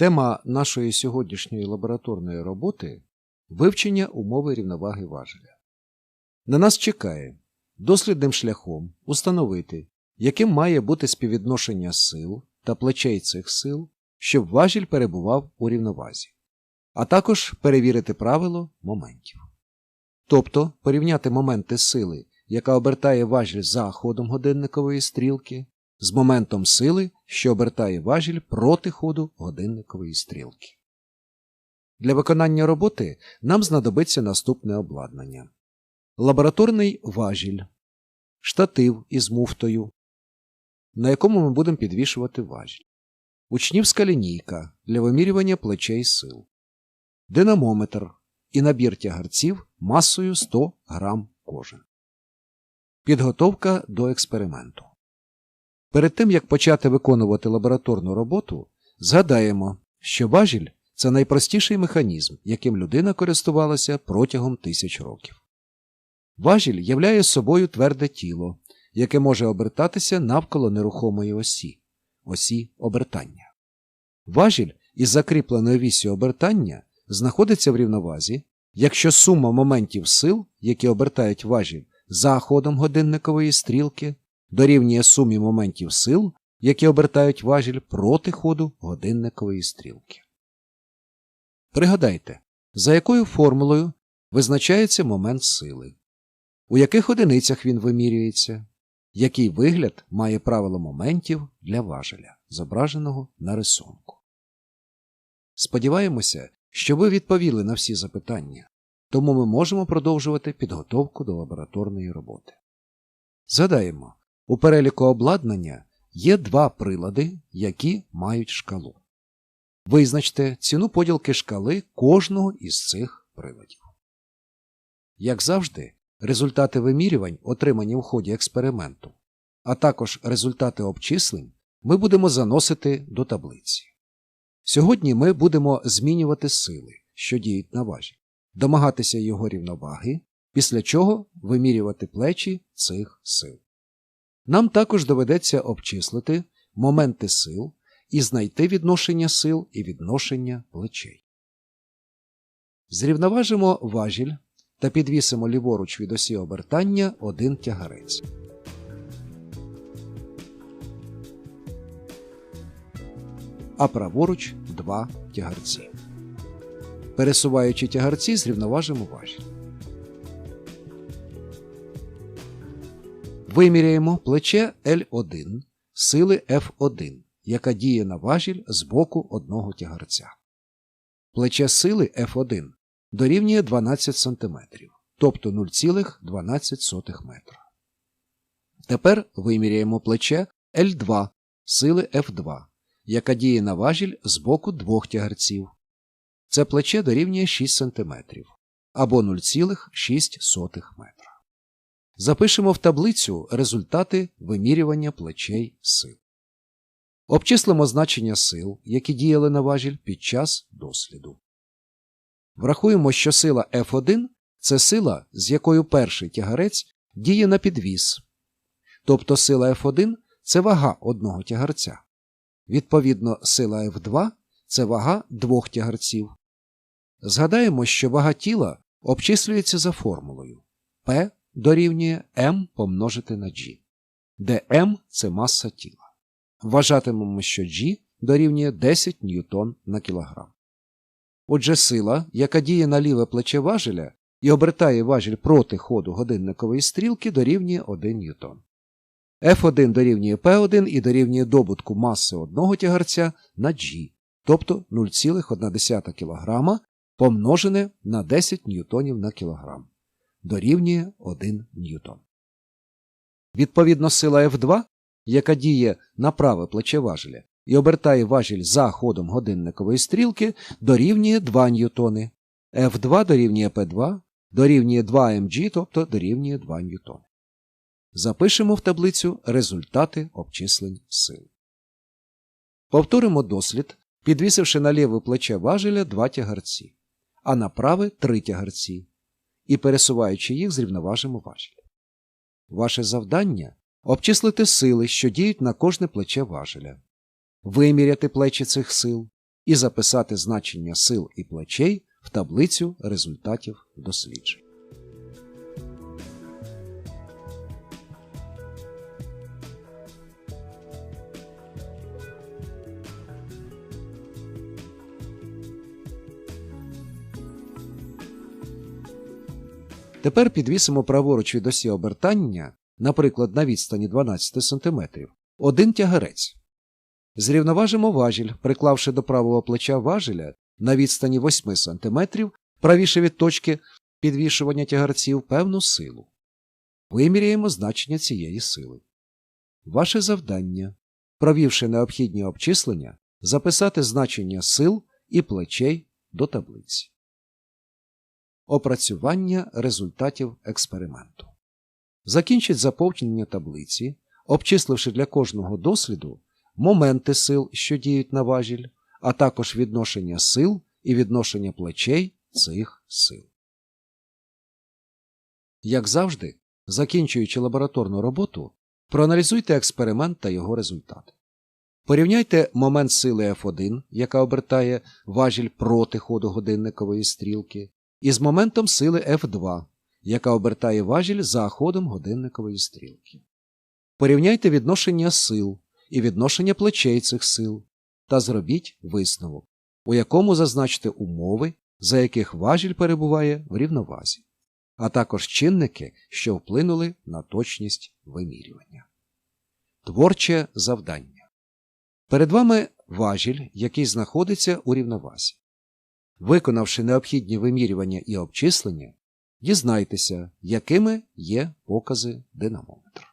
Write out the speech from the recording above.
Тема нашої сьогоднішньої лабораторної роботи вивчення умови рівноваги важеля. На нас чекає дослідним шляхом установити, яким має бути співвідношення сил та плечей цих сил, щоб важіль перебував у рівновазі, а також перевірити правило моментів. Тобто порівняти моменти сили, яка обертає важіль за ходом годинникової стрілки, з моментом сили, що обертає важіль проти ходу годинникової стрілки. Для виконання роботи нам знадобиться наступне обладнання: лабораторний важіль, штатив із муфтою, на якому ми будемо підвішувати важіль, учнівська лінійка для вимірювання плечей сил, динамометр і набір тягарців масою 100 грам кожен. Підготовка до експерименту. Перед тим як почати виконувати лабораторну роботу, згадаємо, що важіль це найпростіший механізм, яким людина користувалася протягом тисяч років. Важіль являє собою тверде тіло, яке може обертатися навколо нерухомої осі осі обертання. Важіль із закріпленою вісю обертання знаходиться в рівновазі, якщо сума моментів сил, які обертають важіль за ходом годинникової стрілки, дорівнює сумі моментів сил, які обертають важіль проти ходу годинникової стрілки. Пригадайте, за якою формулою визначається момент сили, у яких одиницях він вимірюється, який вигляд має правило моментів для важеля, зображеного на рисунку. Сподіваємося, що ви відповіли на всі запитання, тому ми можемо продовжувати підготовку до лабораторної роботи. Згадаємо, у переліку обладнання є два прилади, які мають шкалу. Визначте ціну поділки шкали кожного із цих приладів. Як завжди, результати вимірювань, отримані в ході експерименту, а також результати обчислень ми будемо заносити до таблиці. Сьогодні ми будемо змінювати сили, що діють на важі, домагатися його рівноваги, після чого вимірювати плечі цих сил. Нам також доведеться обчислити моменти сил і знайти відношення сил і відношення плечей. Зрівноважимо важіль та підвісимо ліворуч від осі обертання один тягарець. А праворуч два тягарці. Пересуваючи тягарці, зрівноважимо важіль. Виміряємо плече L1 сили F1, яка діє на важіль з боку одного тягарця. Плече сили F1 дорівнює 12 см, тобто 0,12 метра. Тепер виміряємо плече L2 сили F2, яка діє на важіль з боку двох тягарців. Це плече дорівнює 6 см або 0,6 метра. Запишемо в таблицю результати вимірювання плечей сил. Обчислимо значення сил, які діяли на важіль під час досліду. Врахуємо, що сила F1 це сила, з якою перший тягарець діє на підвіз. Тобто сила F1 це вага одного тягарця. Відповідно, сила F2 це вага двох тягарців. Згадаємо, що вага тіла обчислюється за формулою P дорівнює m помножити на g, де m це маса тіла. Вважатимемо, що g дорівнює 10 ньютон на кілограм. Отже, сила, яка діє на ліве плече важеля і обертає важіль проти ходу годинникової стрілки, дорівнює 1 ньютон. F1 дорівнює P1 і дорівнює добутку маси одного тягарця на G, тобто 0,1 кг помножене на 10 ньютонів на кілограм дорівнює 1 ньютон. Відповідно, сила F2, яка діє на праве плече важеля і обертає важіль за ходом годинникової стрілки, дорівнює 2 ньютони. F2 дорівнює P2, дорівнює 2 mg, тобто дорівнює 2 ньютони. Запишемо в таблицю результати обчислень сил. Повторимо дослід, підвісивши на ліве плече важеля два тягарці, а на праве три тягарці і, пересуваючи їх, зрівноважимо важіль. Ваше завдання обчислити сили, що діють на кожне плече важеля, виміряти плечі цих сил, і записати значення сил і плечей в таблицю результатів досліджень. Тепер підвісимо праворуч від осі обертання, наприклад, на відстані 12 см, один тягарець. Зрівноважимо важіль, приклавши до правого плеча важеля на відстані 8 см, правіше від точки підвішування тягарців певну силу. Виміряємо значення цієї сили. Ваше завдання, провівши необхідні обчислення, записати значення сил і плечей до таблиці. Опрацювання результатів експерименту. Закінчить заповнення таблиці, обчисливши для кожного досліду моменти сил, що діють на важіль, а також відношення сил і відношення плечей цих сил. Як завжди, закінчуючи лабораторну роботу, проаналізуйте експеримент та його результати. Порівняйте момент сили F1, яка обертає важіль проти ходу годинникової стрілки, із моментом сили F2, яка обертає важіль за ходом годинникової стрілки. Порівняйте відношення сил і відношення плечей цих сил та зробіть висновок, у якому зазначте умови, за яких важіль перебуває в рівновазі, а також чинники, що вплинули на точність вимірювання. Творче завдання. Перед вами важіль, який знаходиться у рівновазі. Виконавши необхідні вимірювання і обчислення, дізнайтеся, якими є покази динамометра.